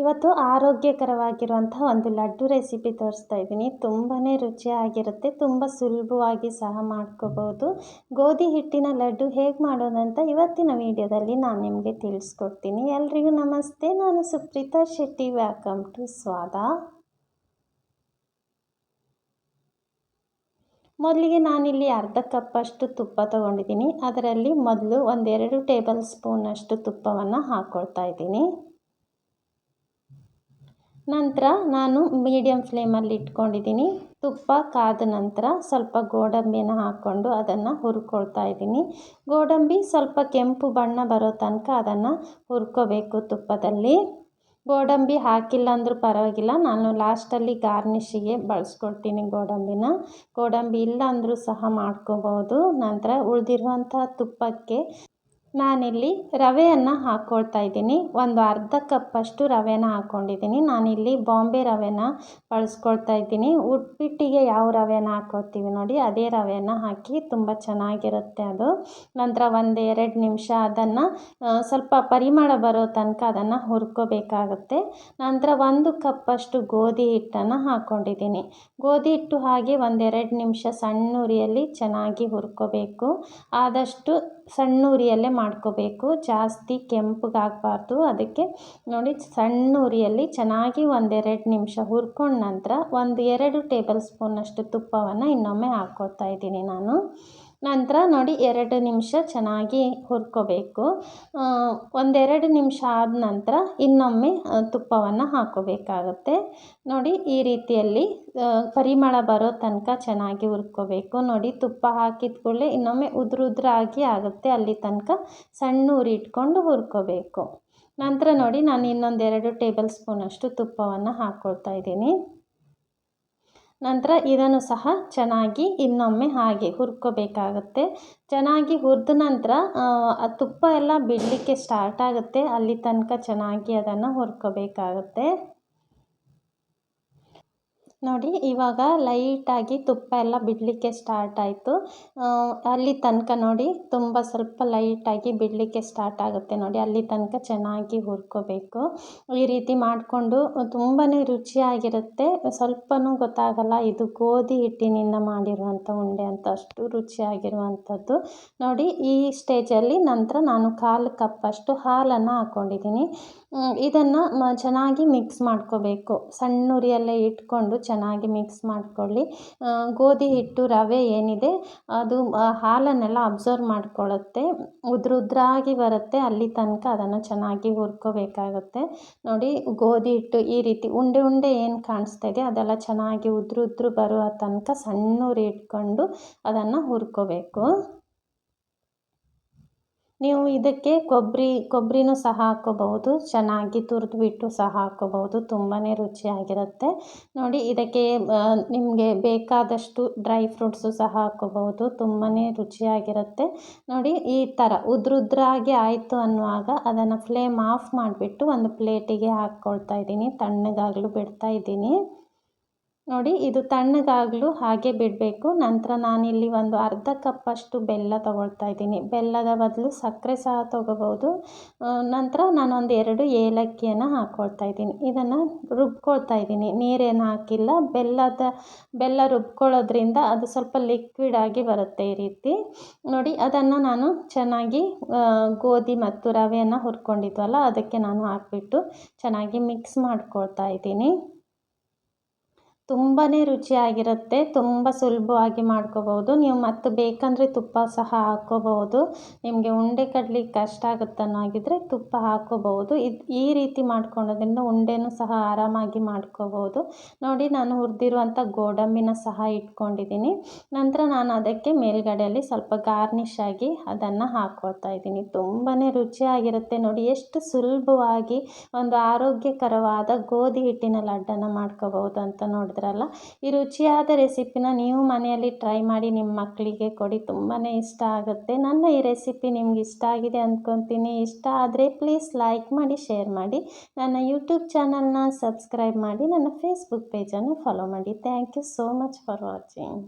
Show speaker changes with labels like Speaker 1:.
Speaker 1: ಇವತ್ತು ಆರೋಗ್ಯಕರವಾಗಿರುವಂಥ ಒಂದು ಲಡ್ಡು ರೆಸಿಪಿ ತೋರಿಸ್ತಾ ಇದ್ದೀನಿ. ತುಂಬಾ ರುಚಿಯಾಗಿರುತ್ತೆ, ತುಂಬ ಸುಲಭವಾಗಿ ಸಹ ಮಾಡ್ಕೋಬೋದು. ಗೋಧಿ ಹಿಟ್ಟಿನ ಲಡ್ಡು ಹೇಗೆ ಮಾಡೋದಂತ ಇವತ್ತಿನ ವಿಡಿಯೋದಲ್ಲಿ ನಾನು ನಿಮಗೆ ತಿಳಿಸ್ಕೊಡ್ತೀನಿ. ಎಲ್ರಿಗೂ ನಮಸ್ತೆ, ನಾನು ಸುಪ್ರೀತಾ ಶೆಟ್ಟಿ. ವೆಲ್ಕಮ್ ಟು ಸ್ವಾದ. ಮೊದಲಿಗೆ ನಾನಿಲ್ಲಿ ಅರ್ಧ ಕಪ್ಪಷ್ಟು ತುಪ್ಪ ತೊಗೊಂಡಿದ್ದೀನಿ. ಅದರಲ್ಲಿ ಮೊದಲು ಒಂದೆರಡು ಟೇಬಲ್ ಸ್ಪೂನಷ್ಟು ತುಪ್ಪವನ್ನು ಹಾಕ್ಕೊಳ್ತಾ ಇದ್ದೀನಿ. ನಂತರ ನಾನು ಮೀಡಿಯಮ್ ಫ್ಲೇಮಲ್ಲಿ ಇಟ್ಕೊಂಡಿದ್ದೀನಿ. ತುಪ್ಪ ಕಾದ ನಂತರ ಸ್ವಲ್ಪ ಗೋಡಂಬಿನ ಹಾಕ್ಕೊಂಡು ಅದನ್ನು ಹುರ್ಕೊಳ್ತಾ ಇದ್ದೀನಿ. ಗೋಡಂಬಿ ಸ್ವಲ್ಪ ಕೆಂಪು ಬಣ್ಣ ಬರೋ ತನಕ ಅದನ್ನು ಹುರ್ಕೋಬೇಕು ತುಪ್ಪದಲ್ಲಿ. ಗೋಡಂಬಿ ಹಾಕಿಲ್ಲ ಅಂದರೂ ಪರವಾಗಿಲ್ಲ, ನಾನು ಲಾಸ್ಟಲ್ಲಿ ಗಾರ್ನಿಷಿಗೆ ಬಳಸ್ಕೊಳ್ತೀನಿ ಗೋಡಂಬಿನ. ಗೋಡಂಬಿ ಇಲ್ಲ ಅಂದರೂ ಸಹ ಮಾಡ್ಕೋಬೋದು. ನಂತರ ಉಳಿದಿರುವಂಥ ತುಪ್ಪಕ್ಕೆ ನಾನಿಲ್ಲಿ ರವೆಯನ್ನು ಹಾಕ್ಕೊಳ್ತಾ ಇದ್ದೀನಿ. ಒಂದು ಅರ್ಧ ಕಪ್ಪಷ್ಟು ರವೆನ ಹಾಕ್ಕೊಂಡಿದ್ದೀನಿ ನಾನಿಲ್ಲಿ ಬಾಂಬೆ ರವೆನ ಬಳಸ್ಕೊಳ್ತಾ ಇದ್ದೀನಿ. ಉಪ್ಪಿಟ್ಟಿಗೆ ಯಾವ ರವೆನ ಹಾಕ್ಕೊಳ್ತೀವಿ ನೋಡಿ, ಅದೇ ರವೆಯನ್ನು ಹಾಕಿ ತುಂಬ ಚೆನ್ನಾಗಿರುತ್ತೆ ಅದು. ನಂತರ ಒಂದು ಎರಡು ನಿಮಿಷ ಅದನ್ನು ಸ್ವಲ್ಪ ಪರಿಮಳ ಬರೋ ತನಕ ಅದನ್ನು ಹುರ್ಕೋಬೇಕಾಗುತ್ತೆ. ನಂತರ ಒಂದು ಕಪ್ಪಷ್ಟು ಗೋಧಿ ಹಿಟ್ಟನ್ನು ಹಾಕ್ಕೊಂಡಿದ್ದೀನಿ ಗೋಧಿ ಹಿಟ್ಟು ಹಾಗೆ ಒಂದೆರಡು ನಿಮಿಷ ಸಣ್ಣ ಉರಿಯಲ್ಲಿ ಚೆನ್ನಾಗಿ ಹುರ್ಕೋಬೇಕು. ಆದಷ್ಟು ಸಣ್ಣ ಉರಿಯಲ್ಲೇ ಮಾಡ್ಕೋಬೇಕು. ಜಾಸ್ತಿ ಕೆಂಪಗಾಗಬಾರ್ದು. ಅದಕ್ಕೆ ನೋಡಿ, ಸಣ್ಣ ಉರಿಯಲ್ಲಿ ಚೆನ್ನಾಗಿ ಒಂದೆರಡು ನಿಮಿಷ ಹುರ್ಕೊಂಡ ನಂತರ ಒಂದು ಎರಡು ಟೇಬಲ್ ಸ್ಪೂನಷ್ಟು ತುಪ್ಪವನ್ನು ಇನ್ನೊಮ್ಮೆ ಹಾಕ್ಕೊಳ್ತಾ ಇದ್ದೀನಿ ನಾನು. ನಂತರ ನೋಡಿ ಎರಡು ನಿಮಿಷ ಚೆನ್ನಾಗಿ ಹುರ್ಕೋಬೇಕು. ಒಂದೆರಡು ನಿಮಿಷ ಆದ ನಂತರ ಇನ್ನೊಮ್ಮೆ ತುಪ್ಪವನ್ನು ಹಾಕ್ಕೋಬೇಕಾಗತ್ತೆ ನೋಡಿ ಈ ರೀತಿಯಲ್ಲಿ ಪರಿಮಳ ಬರೋ ತನಕ ಚೆನ್ನಾಗಿ ಹುರ್ಕೋಬೇಕು. ನೋಡಿ ತುಪ್ಪ ಹಾಕಿದ ಕೂಡಲೇ ಇನ್ನೊಮ್ಮೆ ಉದುರು ಉದುರಾಗಿ ಆಗುತ್ತೆ. ಅಲ್ಲಿ ತನಕ ಸಣ್ಣ ಉರಿಟ್ಕೊಂಡು ಹುರ್ಕೋಬೇಕು. ನಂತರ ನೋಡಿ ನಾನು ಇನ್ನೊಂದೆರಡು ಟೇಬಲ್ ಸ್ಪೂನಷ್ಟು ತುಪ್ಪವನ್ನು ಹಾಕ್ಕೊಳ್ತಾ ಇದ್ದೀನಿ. ನಂತರ ಇದನ್ನು ಸಹ ಚೆನ್ನಾಗಿ ಇನ್ನೊಮ್ಮೆ ಹಾಗೆ ಹುರ್ಕೋಬೇಕಾಗುತ್ತೆ. ಚೆನ್ನಾಗಿ ಹುರಿದ ನಂತರ, ಆ ತುಪ್ಪ ಎಲ್ಲ ಬಿಡಲಿಕ್ಕೆ ಸ್ಟಾರ್ಟ್ ಆಗುತ್ತೆ. ಅಲ್ಲಿ ತನಕ ಚೆನ್ನಾಗಿ ಅದನ್ನು ಹುರ್ಕೋಬೇಕಾಗತ್ತೆ. ನೋಡಿ, ಇವಾಗ ಲೈಟಾಗಿ ತುಪ್ಪ ಎಲ್ಲ ಬಿಡಲಿಕ್ಕೆ ಸ್ಟಾರ್ಟ್ ಆಯಿತು. ಅಲ್ಲಿ ತನಕ ನೋಡಿ, ತುಂಬ ಸ್ವಲ್ಪ ಲೈಟಾಗಿ ಬಿಡಲಿಕ್ಕೆ ಸ್ಟಾರ್ಟ್ ಆಗುತ್ತೆ ನೋಡಿ, ಅಲ್ಲಿ ತನಕ ಚೆನ್ನಾಗಿ ಹುರ್ಕೋಬೇಕು. ಈ ರೀತಿ ಮಾಡಿಕೊಂಡು ತುಂಬಾ ರುಚಿಯಾಗಿರುತ್ತೆ. ಸ್ವಲ್ಪನೂ ಗೊತ್ತಾಗಲ್ಲ, ಇದು ಗೋಧಿ ಹಿಟ್ಟಿನಿಂದ ಮಾಡಿರುವಂಥ ಉಂಡೆ ಅಂತ, ಅಷ್ಟು ರುಚಿಯಾಗಿರುವಂಥದ್ದು. ನೋಡಿ, ಈ ಸ್ಟೇಜಲ್ಲಿ ನಂತರ ನಾನು ಕಾಲು ಕಪ್ಪಷ್ಟು ಹಾಲನ್ನು ಹಾಕ್ಕೊಂಡಿದ್ದೀನಿ ಇದನ್ನು ಚೆನ್ನಾಗಿ ಮಿಕ್ಸ್ ಮಾಡ್ಕೋಬೇಕು. ಸಣ್ಣ ಉರಿಯಲ್ಲೇ ಇಟ್ಕೊಂಡು ಚೆನ್ನಾಗಿ ಮಿಕ್ಸ್ ಮಾಡ್ಕೊಳ್ಳಿ. ಗೋಧಿ ಹಿಟ್ಟು ರವೆ ಏನಿದೆ, ಅದು ಹಾಲನ್ನೆಲ್ಲ ಅಬ್ಸರ್ವ್ ಮಾಡ್ಕೊಳ್ಳುತ್ತೆ. ಉದ್ರುದ್ರಾಗಿ ಬರುತ್ತೆ, ಅಲ್ಲಿ ತನಕ ಅದನ್ನು ಚೆನ್ನಾಗಿ ಹುರ್ಕೋಬೇಕಾಗುತ್ತೆ. ನೋಡಿ, ಗೋಧಿ ಹಿಟ್ಟು ಈ ರೀತಿ ಉಂಡೆ ಉಂಡೆ ಏನು ಕಾಣಿಸ್ತಾ ಇದೆ, ಅದೆಲ್ಲ ಚೆನ್ನಾಗಿ ಉದ್ರು ಉದ್ರು ಬರುವ ತನಕ ಸಣ್ಣ ಇಟ್ಕೊಂಡು ಅದನ್ನು ಹುರ್ಕೋಬೇಕು. ನೀವು ಇದಕ್ಕೆ ಕೊಬ್ಬರಿ, ಕೊಬ್ಬರಿನೂ ಸಹ ಹಾಕ್ಕೋಬಹುದು. ಚೆನ್ನಾಗಿ ತುರಿದ್ಬಿಟ್ಟು ಸಹ ಹಾಕ್ಕೋಬಹುದು. ತುಂಬಾ ರುಚಿಯಾಗಿರುತ್ತೆ. ನೋಡಿ, ಇದಕ್ಕೆ ನಿಮಗೆ ಬೇಕಾದಷ್ಟು ಡ್ರೈ ಫ್ರೂಟ್ಸು ಸಹ ಹಾಕ್ಕೋಬಹುದು. ತುಂಬಾ ರುಚಿಯಾಗಿರುತ್ತೆ. ನೋಡಿ, ಈ ಥರ ಉದ್ರುದ್ರಾಗಿ ಆಯಿತು ಅನ್ನುವಾಗ ಅದನ್ನು ಫ್ಲೇಮ್ ಆಫ್ ಮಾಡಿಬಿಟ್ಟು ಒಂದು ಪ್ಲೇಟಿಗೆ ಹಾಕ್ಕೊಳ್ತಾ ಇದ್ದೀನಿ. ತಣ್ಣಗಾಗಲು ಬಿಡ್ತಾ ಇದ್ದೀನಿ. ನೋಡಿ, ಇದು ತಣ್ಣಗಾಗಲು ಹಾಗೆ ಬಿಡಬೇಕು. ನಂತರ ನಾನಿಲ್ಲಿ ಒಂದು ಅರ್ಧ ಕಪ್ಪಷ್ಟು ಬೆಲ್ಲ ತೊಗೊಳ್ತಾ ಇದ್ದೀನಿ. ಬೆಲ್ಲದ ಬದಲು ಸಕ್ಕರೆ ಸಹ ತೊಗೋಬೋದು. ನಂತರ ನಾನೊಂದು ಎರಡು ಏಲಕ್ಕಿಯನ್ನು ಹಾಕ್ಕೊಳ್ತಾ ಇದ್ದೀನಿ. ಇದನ್ನು ರುಬ್ಕೊಳ್ತಾ ಇದ್ದೀನಿ. ನೀರೇನು ಹಾಕಿಲ್ಲ. ಬೆಲ್ಲದ, ಬೆಲ್ಲ ರುಬ್ಕೊಳ್ಳೋದ್ರಿಂದ ಅದು ಸ್ವಲ್ಪ ಲಿಕ್ವಿಡ್ ಆಗಿ ಬರುತ್ತೆ ಈ ರೀತಿ. ನೋಡಿ, ಅದನ್ನು ನಾನು ಚೆನ್ನಾಗಿ ಗೋಧಿ ಮತ್ತು ರವೆಯನ್ನು ಹುರ್ಕೊಂಡಿದ್ವಲ್ಲ, ಅದಕ್ಕೆ ನಾನು ಹಾಕಿಬಿಟ್ಟು ಚೆನ್ನಾಗಿ ಮಿಕ್ಸ್ ಮಾಡ್ಕೊಳ್ತಾ ಇದ್ದೀನಿ. ತುಂಬಾ ರುಚಿಯಾಗಿರುತ್ತೆ, ತುಂಬ ಸುಲಭವಾಗಿ ಮಾಡ್ಕೋಬೋದು ನೀವು ಮತ್ತು ಬೇಕಂದರೆ ತುಪ್ಪ ಸಹ ಹಾಕ್ಕೋಬಹುದು ನಿಮಗೆ ಉಂಡೆ ಕಟ್ಲಿಕ್ಕೆ ಕಷ್ಟ ಆಗುತ್ತೆ ತುಪ್ಪ ಹಾಕ್ಕೋಬಹುದು ಇದು ಈ ರೀತಿ ಮಾಡ್ಕೊಳ್ಳೋದ್ರಿಂದ ಉಂಡೆನೂ ಸಹ ಆರಾಮಾಗಿ ಮಾಡ್ಕೋಬೋದು ನೋಡಿ, ನಾನು ಹುರಿದಿರುವಂಥ ಗೋಡಂಬಿನ ಸಹ ಇಟ್ಕೊಂಡಿದ್ದೀನಿ. ನಂತರ ನಾನು ಅದಕ್ಕೆ ಮೇಲ್ಗಡೆಯಲ್ಲಿ ಸ್ವಲ್ಪ ಗಾರ್ನಿಷ್ ಆಗಿ ಅದನ್ನು ಹಾಕ್ಕೊಳ್ತಾ ಇದ್ದೀನಿ. ತುಂಬಾ ರುಚಿಯಾಗಿರುತ್ತೆ. ನೋಡಿ, ಎಷ್ಟು ಸುಲಭವಾಗಿ ಒಂದು ಆರೋಗ್ಯಕರವಾದ ಗೋಧಿ ಹಿಟ್ಟಿನ ಲಡ್ಡನ್ನು ಮಾಡ್ಕೋಬಹುದು ಅಂತ ನೋಡಿ ಮಾಡಿದ್ರಲ್ಲ ಈ ರುಚಿಯಾದ ರೆಸಿಪಿನ ನೀವು ಮನೆಯಲ್ಲಿ ಟ್ರೈ ಮಾಡಿ ನಿಮ್ಮ ಮಕ್ಕಳಿಗೆ ಕೊಡಿ ತುಂಬಾ ಇಷ್ಟ ಆಗುತ್ತೆ. ನನ್ನ ಈ ರೆಸಿಪಿ ನಿಮ್ಗೆ ಇಷ್ಟ ಆಗಿದೆ ಅಂದ್ಕೊತೀನಿ ಇಷ್ಟ ಆದರೆ ಪ್ಲೀಸ್ ಲೈಕ್ ಮಾಡಿ ಶೇರ್ ಮಾಡಿ. ನನ್ನ ಯೂಟ್ಯೂಬ್ ಚಾನಲ್ನ ಸಬ್ಸ್ಕ್ರೈಬ್ ಮಾಡಿ, ನನ್ನ ಫೇಸ್ಬುಕ್ ಪೇಜನ್ನು ಫಾಲೋ ಮಾಡಿ. Thank you so much for watching